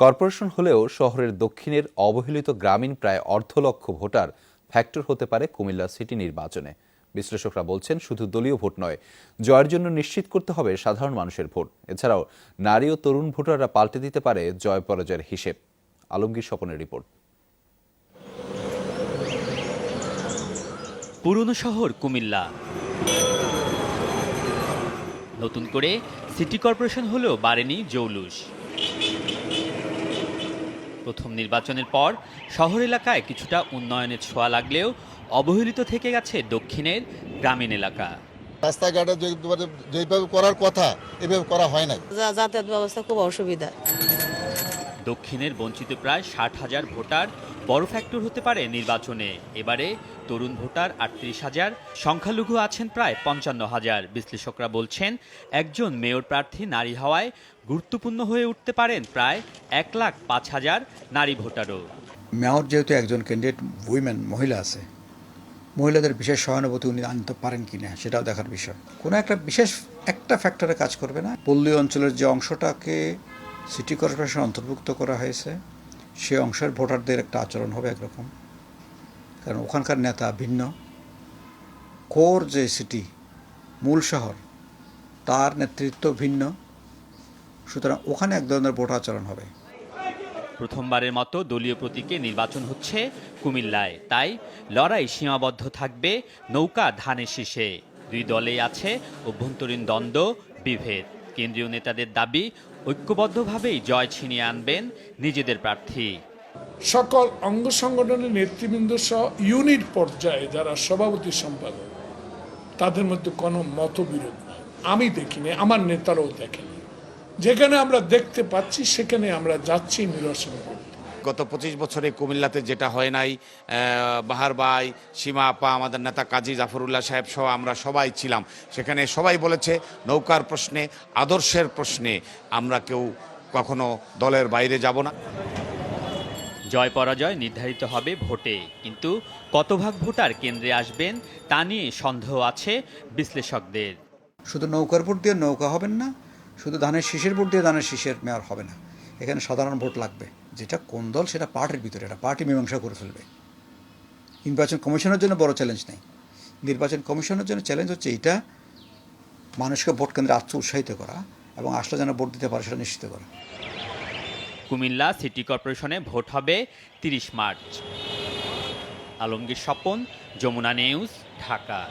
Corporation হলেও শহরের দক্ষিণের অবহেলিত গ্রামীণ প্রায় অর্ধ লক্ষ ভোটার ফ্যাক্টর হতে পারে কুমিল্লা সিটি নির্বাচনে। বিশ্লেষকরা বলছেন, শুধু দলীয় ভোট নয়, জয়ের জন্য নিশ্চিত করতে হবে সাধারণ মানুষের ভোট। এছাড়াও নারী ও তরুণ ভোটাররা পাল্টে দিতে পারে জয় পরাজয়ের হিসেব। আলমগীর স্বপনের রিপোর্ট। পুরনো শহর কুমিল্লা। নতুন করে সিটি কর্পোরেশন হলেও বাড়েনি জৌলুস। প্রথম নির্বাচনের পর শহর এলাকায় কিছুটা উন্নয়নের ছোঁয়া লাগলেও অবহেলিত থেকে গেছে দক্ষিণের গ্রামীণ এলাকা। রাস্তাঘাটে যেভাবে যেভাবে করার কথা এভাবে করা হয় নাই। যাতায়াত ব্যবস্থা খুব অসুবিধা। দক্ষিণের বঞ্চিত প্রায় ষাট হাজার ভোটার বড় ফ্যাক্টর হতে পারে নির্বাচনে। এবারে তরুণ ভোটার আটত্রিশ হাজার সংখ্যালঘু আছেন প্রায় পঞ্চান্ন হাজার। বিশ্লেষকরা বলছেন একজন মেয়র প্রার্থী নারী হওয়ায় গুরুত্বপূর্ণ হয়ে উঠতে পারেন প্রায় এক লাখ পাঁচ হাজার নারী ভোটারও। মেয়র যেহেতু একজন ক্যান্ডিডেট উইমেন মহিলা আছে, মহিলাদের বিশেষ সহানুভূতি উনি আনতে পারেন কি না, সেটাও দেখার বিষয়। কোনো একটা বিশেষ, একটা ফ্যাক্টরে কাজ করবে না। পল্লী অঞ্চলের যে অংশটাকে সিটি কর্পোরেশন অন্তর্ভুক্ত করা হয়েছে, সে অংশের ভোটারদের একটা আচরণ হবে একরকম। কারণ ওখানকার নেতা ভিন্ন। কোর যে সিটি মূল শহর, তার নেতৃত্ব ভিন্ন। সুতরাং ওখানে এক ধরনের ভোট আচরণ হবে। প্রথমবারের মতো দলীয় প্রতীকে নির্বাচন হচ্ছে কুমিল্লায়। তাই লড়াই সীমাবদ্ধ থাকবে নৌকা ধানের শীষে। দুই দলেই আছে অভ্যন্তরীণ দ্বন্দ্ব, বিভেদ। কেন্দ্রীয় নেতাদের দাবি, ঐক্যবদ্ধভাবেই জয় ছিনিয়ে আনবেন নিজেদের প্রার্থী। সকল অঙ্গ সংগঠনের নেতৃবৃন্দ সহ ইউনিট পর্যায়ে যারা সভাপতি সম্পাদক, তাদের মধ্যে কোনো মতবিরোধ আমি দেখিনি, আমার নেতারাও দেখেনি। যেখানে আমরা দেখতে পাচ্ছি সেখানে আমরা যাচ্ছি নিরসন। করতে গত পঁচিশ বছরে কুমিল্লাতে যেটা হয় নাই বাহার ভাই সীমা আপা আমাদের নেতা কাজী জাফরুল্লাহ সাহেব সহ আমরা সবাই ছিলাম। সেখানে সবাই বলেছে নৌকার প্রশ্নে আদর্শের প্রশ্নে আমরা কেউ কখনো দলের বাইরে যাব না। জয় পরাজয় নির্ধারিত হবে ভোটে কিন্তু কত ভাগ ভোটার কেন্দ্রে আসবেন তা নিয়ে সন্দেহ আছে বিশ্লেষকদের। শুধু নৌকার ভোট দিয়ে নৌকা হবেন না শুধু ধানের শীষের ভোট দিয়ে ধানের শীষের মেয়র হবে না। এখানে সাধারণ ভোট লাগবে। যেটা কোন দল, সেটা পার্টির ভিতরে। এটা পার্টি মীমাংসা করে ফেলবে। নির্বাচন কমিশনের জন্য বড় চ্যালেঞ্জ নেই। নির্বাচন কমিশনের জন্য চ্যালেঞ্জ হচ্ছে এইটা, মানুষকে ভোট কেন্দ্রে আত্ম উৎসাহিত করা এবং আসলে যেন ভোট দিতে পারে সেটা নিশ্চিত করা। কুমিল্লা সিটি কর্পোরেশনে ভোট হবে তিরিশ মার্চ। আলমগীর স্বপন, যমুনা নিউজ, ঢাকা।